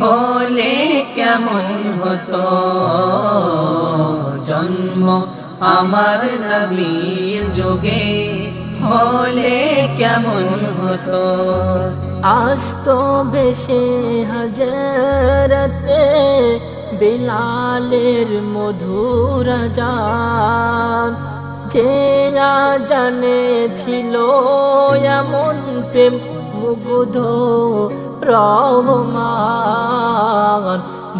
হলে কেমন হতো? জন্ম আমার নবীর যোগে হলে কেমন হতো? আস্ত বেশে হাজারতে বিলালের মধুর যান যে জানে ছিল এমন প্রেম মুগ্ধ রহমান,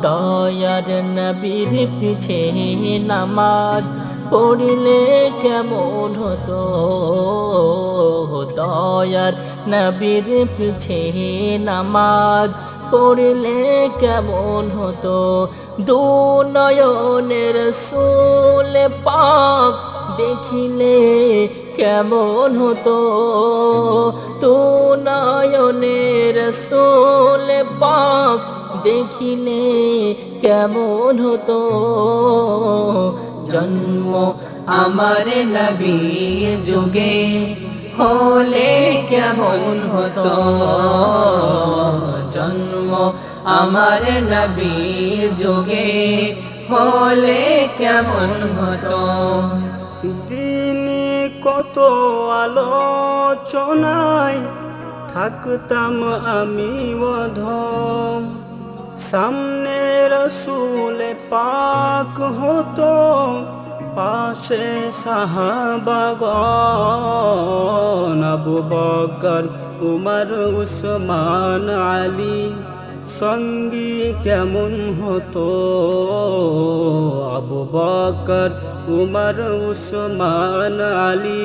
দয়ার নবীর পিছে নামাজ পড়িলে কেমন হতো? দয়ার নবীর পিছে নামাজ পড়িলে কেমন হতো? দু নয়নের সোলে পাক দেখিলে কেমন হতো? তু নয়নের সোলে পাক দেখিলে কেমন হতো? জন্ম আমার নবীর যুগে হলে কেমন হতো? জন্ম আমার নবীর যুগে হলে কেমন হতো? দিনে কত আলোচনায় থাকতাম আমি অধম। সামনে রসুলে পাক হতো, পাশে সাহাবাগন আবু বকর, উমর, উসমান, আলী সঙ্গী কেমন হতো? আবু বকর, উমর, উসমান, আলী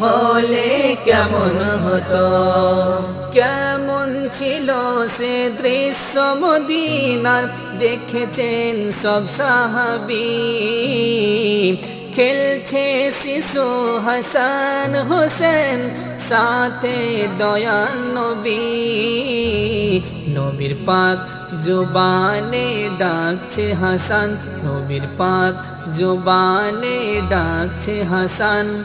হলে কেমন হতো? কেমন ছিল সে দৃশ্য মদিনার? দেখেছেন সব সাহাবি। খেলছে শিশু হাসান হোসেন, সাথে দয়াল নবী। নবীর পাক জোবানে ডাকছে হাসান, নবীর পাক জোবানে ডাকছে হাসান।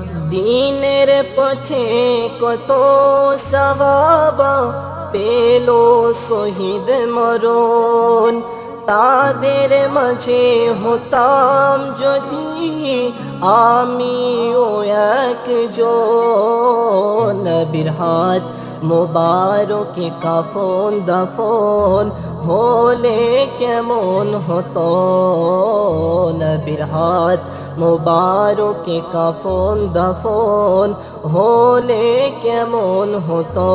দিনের পথে কত সাহাবা পেল শহীদ মরণ। তাদের মাঝে হতাম যদি আমি ও একজন। নবীর হাত মোবারকে কাফন দাফন হলে কেমন হতো? নবীর হাত মোবারকে কাফন দাফন হলে কেমন হতো?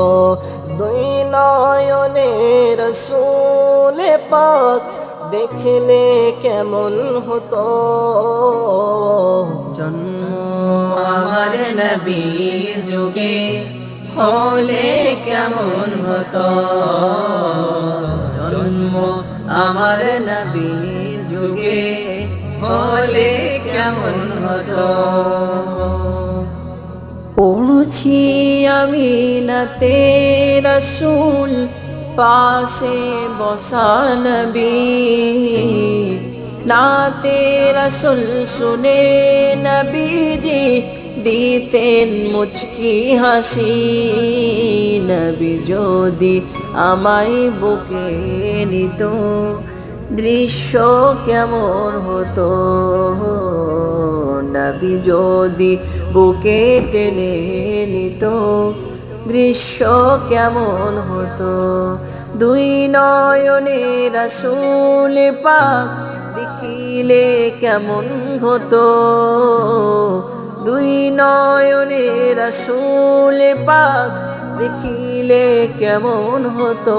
দুই নয়নের সোলে পাক দেখলে কেমন হতো? জন্ম আমার নবীর যুগে হলে কেমন হতো? জন্ম আমার নবীর যুগে হলে কেমন হতো? পড়ছি আমি নাতে রসুল পাশে বসা নবী। নাতে রসুল শুনে নবীজি দিতেন মুচকি হাসি। নবী যদি আমায় বুকে নিত দৃশ্য কেমন হতো? নবী যদি বুকে টেনে নিত, দৃশ্য কেমন হতো? দুই নয়নে রসুল পাক দেখিলে কেমন হতো? দুই নয়নে রসুল পাক দেখিলে কেমন হতো?